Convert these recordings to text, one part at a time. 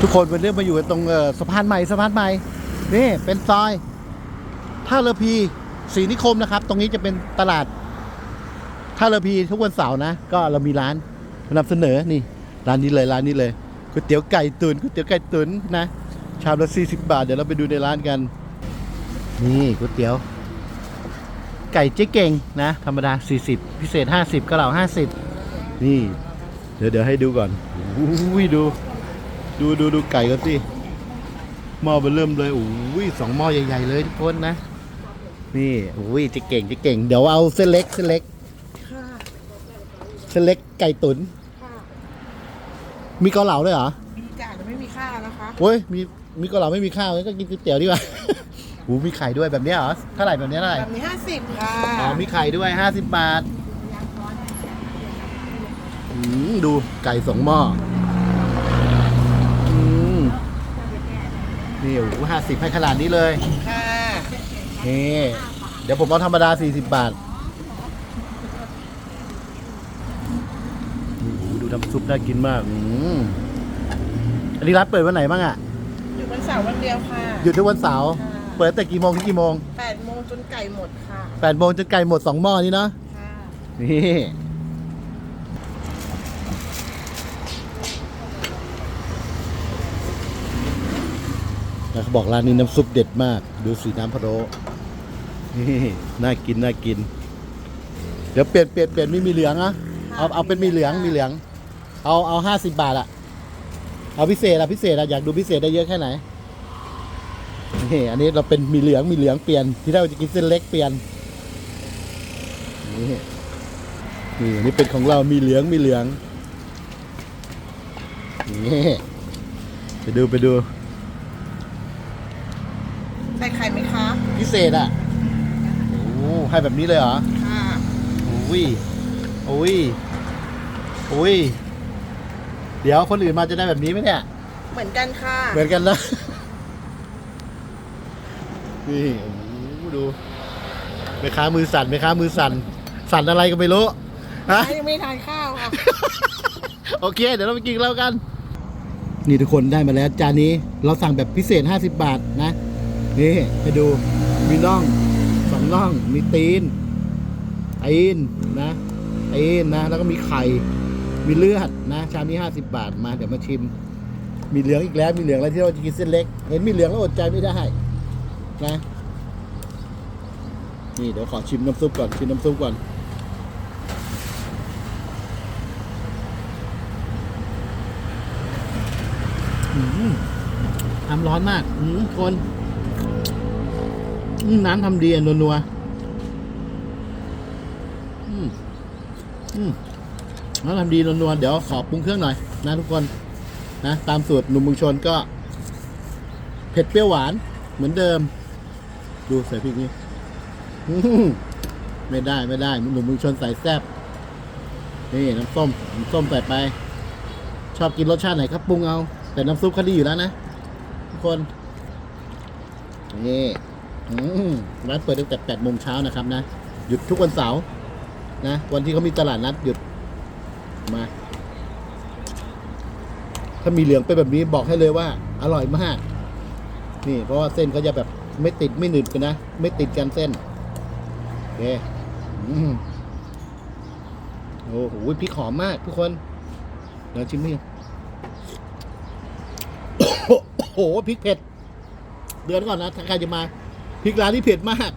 ทุกคนวันนี้มาอยู่กันตรงสะพานใหม่สะพานใหม่นี่เป็นซอยท่าเรือพีศรีนิคมนะครับ ตรงนี้จะเป็นตลาดท่าเรือพีทุกวันเสาร์นะ ก็เรามีร้านมานำเสนอนี่ ร้านนี้เลยร้านนี้เลยก๋วยเตี๋ยวไก่ตุนก๋วยเตี๋ยวไก่ตุนนะชามละ40บบาทเดี๋ยวเราไปดูในร้านกัน นี่ก๋วยเตี๋ยว ไก่เจ๊เก่งนะ ธรรมดา 40 พิเศษ 50กะเหล่า50 นี่ เดี๋ยวเดี๋ยวให้ดูก่อนอุ้ยดู ดูดูดูไก่กันสิหม้อมันเริ่มเลยโอ้ยสองหม้อใหญ่ๆเลยทุกคนนะ นี่โอ้ยเจะเก่งเจะเก่ง เดี๋ยวเอาเส้นเล็กเส้นเล็กค่ะเส้นเล็กไก่ตุ๋นค่ะมีเกาเหลาด้วยเหรอมีจ่ายแต่ไม่มีค่านะคะโอ้ยมีมีเกาเหลาไม่มีข้าวงั้นก็กินก๋วยเตี๋ยวดีกว่าโอ้มีไข่ด้วยแบบเนี้ยเหรอเท่าไหร่แบบเนี้ยเท่าไหร่แบบนี้ห้าสิบค่ะอ๋อมีไข่ด้วยห้าสิบบาทอืมดูไก่สองหม้ออื นี่โอ้โหห้าสิบให้ขนาดนี้เลย ค่ะนี่เดี๋ยวผมเอาธรรมดา 40 บาทโอ้โหดูน้ำซุปน่ากินมากอืมอันนี้ร้านเปิดวันไหนบ้างอะอยู่วันเสาร์วันเดียวค่ะหยุดทุกวันเสาร์ค่ะเปิดตั้งแต่กี่โมงถึงกี่โมงแปดโมงจนไก่หมดค่ะ8โมงจนไก่หมด 2 หม้อนี้เนาะ ค่ะ นี่ แล้วเขาบอกร้านนี้น้ำซุปเด็ดมาก ดูสีน้ำพะโล้นี่น่ากินน่ากิน เดี๋ยวเปลี่ยนเปลี่ยนเปลี่ยนไม่มีเหลืองอะเอาเอาเป็นมีเหลืองมีเหลือง เอาเอาห้าสิบบาทอะเอาพิเศษอะพิเศษอะอยากดูพิเศษได้เยอะแค่ไหนนี่อันนี้เราเป็นมีเหลืองมีเหลืองเปลี่ยนที่เราจะกินเส้นเล็กเปลี่ยนนี่นี่อันนี้เป็นของเรามีเหลืองมีเหลืองนี่ไปดูไปดู ใส่ไข่ไหมคะพิเศษอะโอ้ให้แบบนี้เลยเหรอค่ะโอ้ยโอ้ยโอ้ยเดี๋ยวคนอื่นมาจะได้แบบนี้ไหมเนี่ย เหมือนกันค่ะเหมือนกันนะ นี่โอ้โหดูแม่ค้ามือสั่นแม่ค้ามือสั่น สั่นอะไรก็ไม่รู้ฮะ ยังไม่ทานข้าวค่ะ โอเค เดี๋ยวเราไปกินแล้วกัน นี่ทุกคนได้มาแล้วจานนี้เราสั่งแบบพิเศษ 50 บาทนะ นี่ให้ดูมีน่องสองน่องมีตีนตีนนะตีนนะ แล้วก็มีไข่ มีเลือดนะชามนี้50บาทมาเดี๋ยวมาชิม มีเหลืองอีกแล้วมีเหลืองอะไรที่เราจะกินเส้นเล็ก เห็นมีเหลืองแล้วอดใจไม่ได้นะนี่เดี๋ยวขอชิมน้ำซุปก่อนชิมน้ำซุปก่อนอืมน้ำร้อนมาก อืมคน น้ำทำดีอะนัวๆอืมอืมน้ำทำดีนัวๆเดี๋ยวขอปรุงเครื่องหน่อย นะทุกคนนะตามสูตรหนุ่มเมืองชนก็ เผ็ดเปรี้ยวหวานเหมือนเดิม ดูใส่พริกนี้ไม่ได้ไม่ได้หนุ่มเมืองชนใส่แซ่บนี่น้ำส้มน้ำส้มใส่ไป ชอบกินรสชาติไหนครับปรุงเอา แต่น้ำซุปเขาดีอยู่แล้วนะทุกคนนี่ ร้านเปิดตั้งแต่แปดโมงเช้านะครับนะ หยุดทุกวันเสาร์นะ วันที่เขามีตลาดนัดหยุด มา ถ้ามีเหลืองเป็นแบบนี้บอกให้เลยว่า อร่อยมาก นี่ เพราะว่าเส้นเขาจะแบบไม่ติดไม่หนึบกันนะ ไม่ติดกันเส้น โอเคโอ้โหพริกหอมมากทุกคนเดี๋ยวชิมให้โอ้โหพริกเผ็ด เดือนก่อนนะ ถ้าใครจะมา พริกร้านนี้เผ็ดมาก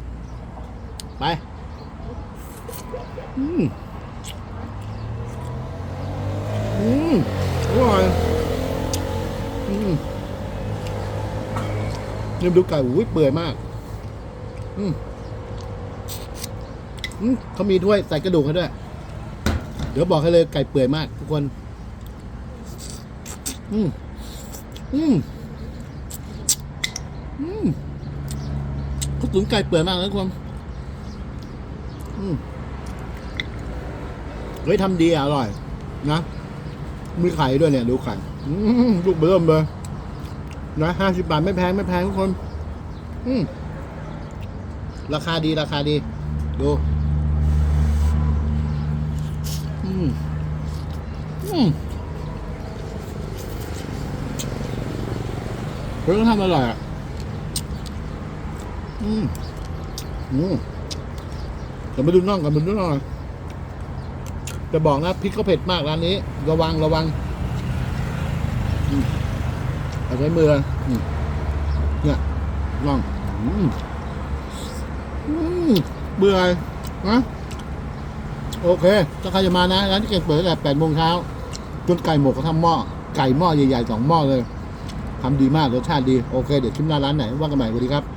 ไปอืมอืมอร่อยอืมนี่ดูไก่อุ้ยเปื่อยมาก อืมอืมเขามีด้วยใส่กระดูกให้ด้วย เดี๋ยวบอกให้เลยไก่เปื่อยมาก ทุกคน อืมอืมอืม ตุ๋นไก่เปื่อยมากนะทุกคนเฮ้ยทำดีอร่อย นะ มีไข่ด้วยเนี่ย ดูไข่ลูกเบิ่มเลย นะห้าสิบบาทไม่แพงไม่แพงทุกคน อืมราคาดีราคาดี ดู อืม อืมเฮ้ยเขาทำอร่อยอะ อืมอืมเดี๋ยวมาดูน่องกันมาดูน่องจะบอกนะพริกเขาเผ็ดมากร้านนี้ ระวังระวังอืมเอาใช้มือเนี่ยน่องอืมเบื่อนะโอเคถ้าใครจะมานะร้านที่เก่งเปิดตั้งแต่แปดโมงเช้าจนไก่หมกเขาทำหม้อไก่หม้อใหญ่ๆสองหม้อเลยทำดีมากรสชาติดี โอเค เดี๋ยวชิมหน้าร้านไหนว่ากันใหม่สวัสดีครับ